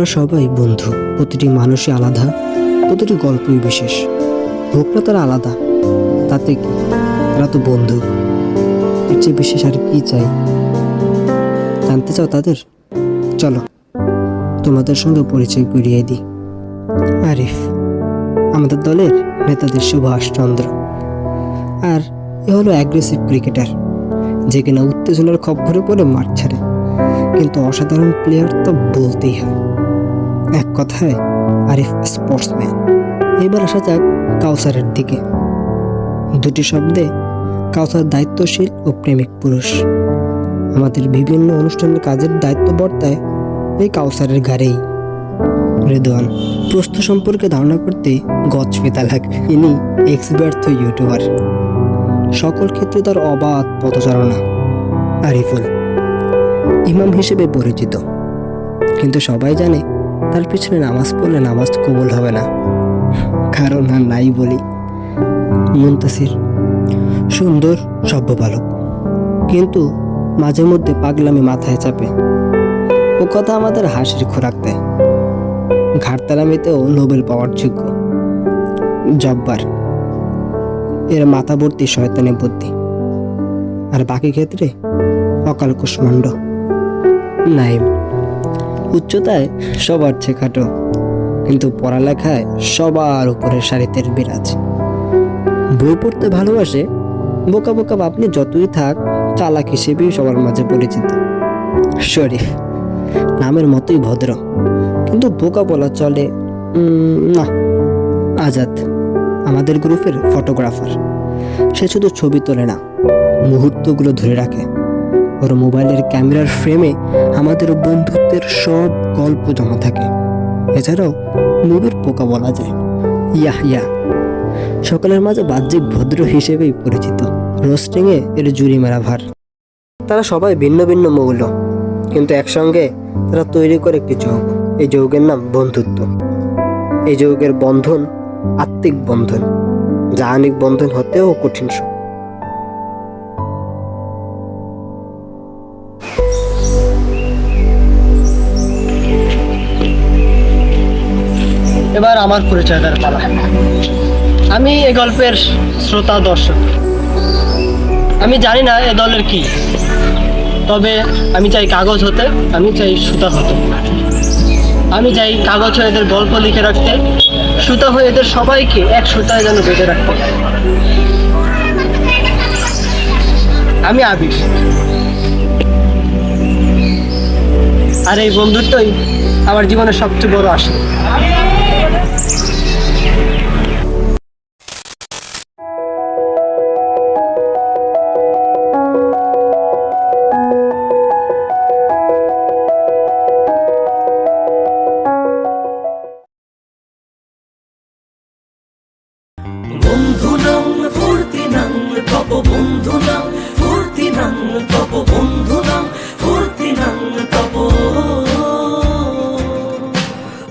ওরা সবাই বন্ধু। প্রতিটি মানুষই আলাদা, প্রতিটি গল্পই বিশেষ। হোক না তারা আলাদা, তাতে কি? তারা তো বন্ধু। এর চেয়ে বিশেষ আর কি চাই? জানতে চাও তাদের? চলো, তোমাদের সঙ্গে পরিচয় করিয়ে দিই। আরিফ, আমাদের দলের নেতাদের সুভাষচন্দ্র আর এ হলো অ্যাগ্রেসিভ ক্রিকেটার যে কিনা উত্তেজনার খপ্পরে পড়ে মাঠ ছাড়ে। কিন্তু অসাধারণ প্লেয়ার তো বলতেই হয়। কথায় আরিফ স্পোর্টসম্যান এবার আসা যাক কাউসারের দিকে। দুটি শব্দে কাউসার দায়িত্বশীল ও প্রেমিক পুরুষ। আমাদের বিভিন্ন অনুষ্ঠানের কাজের দায়িত্ব বর্তায় এই কাউসারের ঘাড়েই রেদওয়ান, প্রস্থ সম্পর্কে ধারণা করতে গজ পেতা লাগে। ইনি এক্সপার্ট ইউটিউবার সকল ক্ষেত্রে তার অবাধ পদচারণা। আরিফুল, ইমাম হিসেবে পরিচিত। কিন্তু সবাই জানে তার পিছনে নামাজ পড়লে নামাজ কবুল হবে না। কারণ আর নাই বলি। মুন্তাসির, সুন্দর সভ্য বালক কিন্তু মাঝে মধ্যে পাগলামি মাথায় চাপে। ও কথা আমাদের হাসির খোরাক দেয়। ঘাটতারামিতেও নোবেল পাওয়ার যোগ্য। জব্বার, এর মাথা ভর্তি শয়তানি বুদ্ধি। আর বাকি ক্ষেত্রে অকাল কুষ্মাণ্ড নাইম। উচ্চতায় সবার চেয়ে খাটো। কিন্তু পড়ালেখায় সবার উপরে সারিতের বিরাজ। বই পড়তে ভালোবাসে, বোকা বোকা আপনি যতই থাক, চালাক হিসেবেই সবার মাঝে পরিচিত। শরীফ, নামের মতোই ভদ্র, কিন্তু বোকা বলা চলে না। আজাদ, আমাদের গ্রুপের ফটোগ্রাফার। সে শুধু ছবি তোলে না, মুহূর্তগুলো ধরে রাখে। ওর মোবাইলের ক্যামেরার ফ্রেমে আমাদের বন্ধুত্বের সব গল্প জমা থাকে। এছাড়াও মুভির পোকা বলা যায়। ইয়া ইয়া সকলের মাঝে বাহ্যিক ভদ্র হিসেবেই পরিচিত। রোস্টিংয়ে এর জুরি মেরা ভার। তারা সবাই ভিন্ন ভিন্ন মৌল। কিন্তু একসঙ্গে তারা তৈরি করে একটি যৌগ। এই যৌগের নাম বন্ধুত্ব। এই যৌগের বন্ধন আত্মিক বন্ধন। জাহানিক বন্ধন হতেও কঠিন এবার আমার পরিচয় দেওয়ার পালা। আমি এই গল্পের শ্রোতা, দর্শক। আমি জানি না এ দলের কি, তবে আমি চাই কাগজ হতে, আমি চাই সুতা হতে। আমি চাই কাগজ হয়ে এদের গল্প লিখে রাখতে, সুতা হয়ে এদের সবাইকে এক সুতায় যেন বেঁধে রাখতে। আমি আবির। আর এই বন্ধুত্বই আমার জীবনের সবচেয়ে বড় আশা।